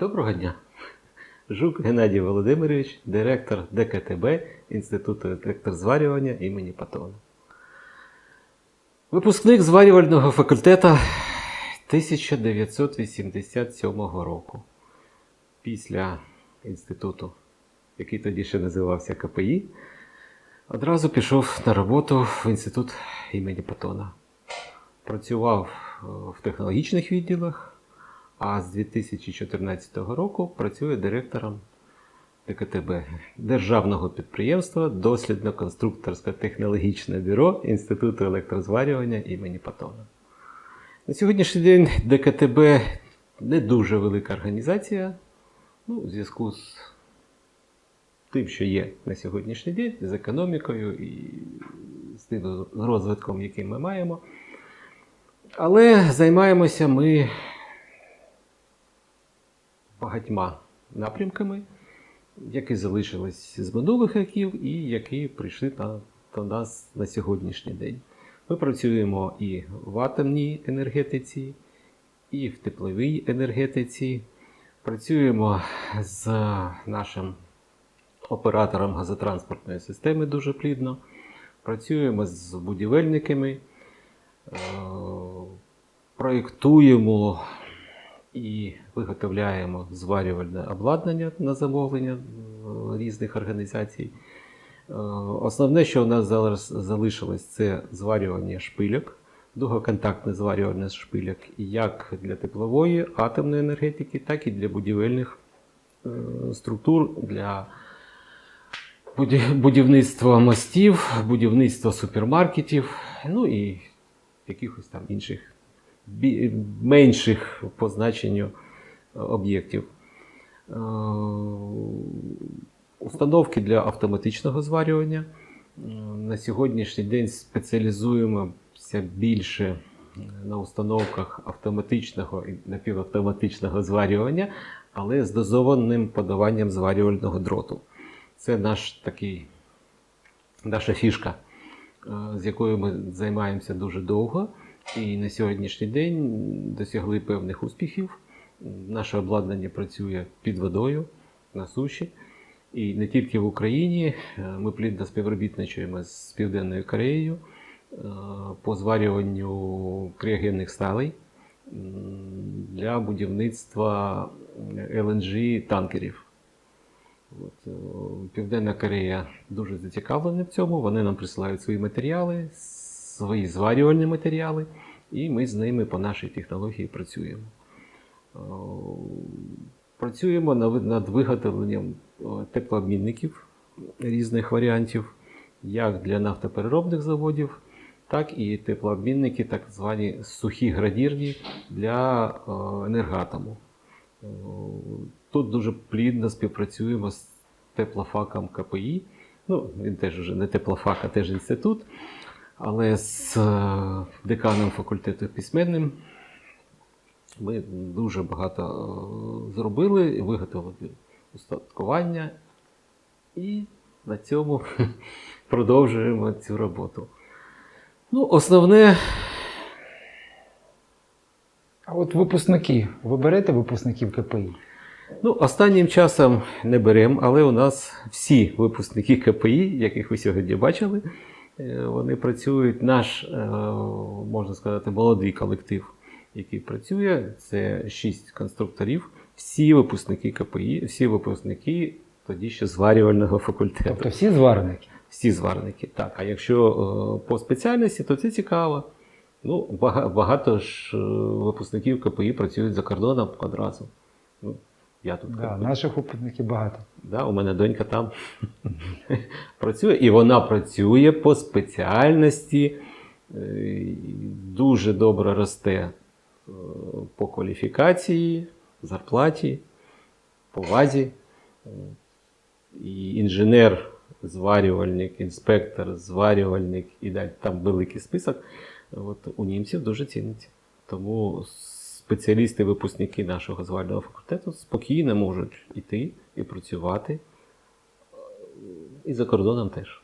Доброго дня. Жук Геннадій Володимирович, директор ДКТБ Інституту електрозварювання імені Патона. Випускник зварювального факультету 1987 року. Після інституту, який тоді ще називався КПІ, одразу пішов на роботу в інститут імені Патона. Працював е, в технологічних відділах, а з 2014 року працює директором ДКТБ Державного підприємства Дослідно-конструкторське технологічне бюро Інституту електрозварювання імені Патона. На сьогоднішній день ДКТБ не дуже велика організація. Ну, в зв'язку з тим, що є на сьогоднішній день, з економікою і з тим розвитком, який ми маємо. Але займаємося ми багатьма напрямками, які залишились з минулих років і які прийшли на, до нас на сьогоднішній день. Ми працюємо і в атомній енергетиці, і в тепловій енергетиці. Працюємо з нашим оператором газотранспортної системи дуже плідно. Працюємо з будівельниками, е, проєктуємо і виготовляємо зварювальне обладнання на замовлення різних організацій. Е, Основне, що у нас зараз залишилось, це зварювання шпильок, довгоконтактне зварювання шпильок як для теплової, атомної енергетики, так і для будівельних е, структур, для буді- будівництва мостів, будівництва супермаркетів, ну і якихось там інших менших по значенню е, об'єктів. Е, Установки для автоматичного зварювання. Е, На сьогоднішній день спеціалізуємося більше на установках автоматичного і напівавтоматичного зварювання, але з дозованим подаванням зварювального дроту. Це наш такий, наша фішка, з якою ми займаємося дуже довго. І на сьогоднішній день досягли певних успіхів. Наше обладнання працює під водою на суші. І не тільки в Україні. Е, Ми плідно співробітничаємо з Південною Кореєю е, по зварюванню криогенних сталей для будівництва LNG танкерів. От, е, Південна Корея дуже зацікавлена в цьому. Вони нам присилають свої матеріали, свої зварювальні матеріали, і ми з ними по нашій технології працюємо. Е, Працюємо над виготовленням е, теплообмінників різних варіантів, як для нафтопереробних заводів, так і теплообмінники, так звані сухі градірні для е, енергатому. Тут дуже плідно співпрацюємо з теплофаком КПІ. Ну, він теж вже не теплофак, а теж інститут, але з е, деканом факультету письменним ми дуже багато е, зробили, виготовили устаткування і на цьому продовжуємо цю роботу. Ну, основне, А от випускники, ви берете випускників КПІ? ну, останнім часом не беремо, але у нас всі випускники КПІ, яких ви сьогодні бачили, вони працюють. Наш, е, можна сказати, молодий колектив, який працює, це шість конструкторів, всі випускники КПІ, всі випускники тоді ще зварювального факультету. Тобто всі зварники? Всі зварники, так. А якщо е, по спеціальності, то це цікаво. Ну, багато ж е, випускників КПІ працюють за кордоном одразу. Я тут Да, би, наших випускників багато. да, у мене донька там працює, і вона працює по спеціальності, е, дуже добре росте е, по кваліфікації, зарплаті, повазі. Е, І інженер, зварювальник, інспектор, зварювальник і далі там великий список. От у німців дуже ціниться. Тому спеціалісти, випускники нашого звального факультету спокійно можуть іти і працювати. І за кордоном теж.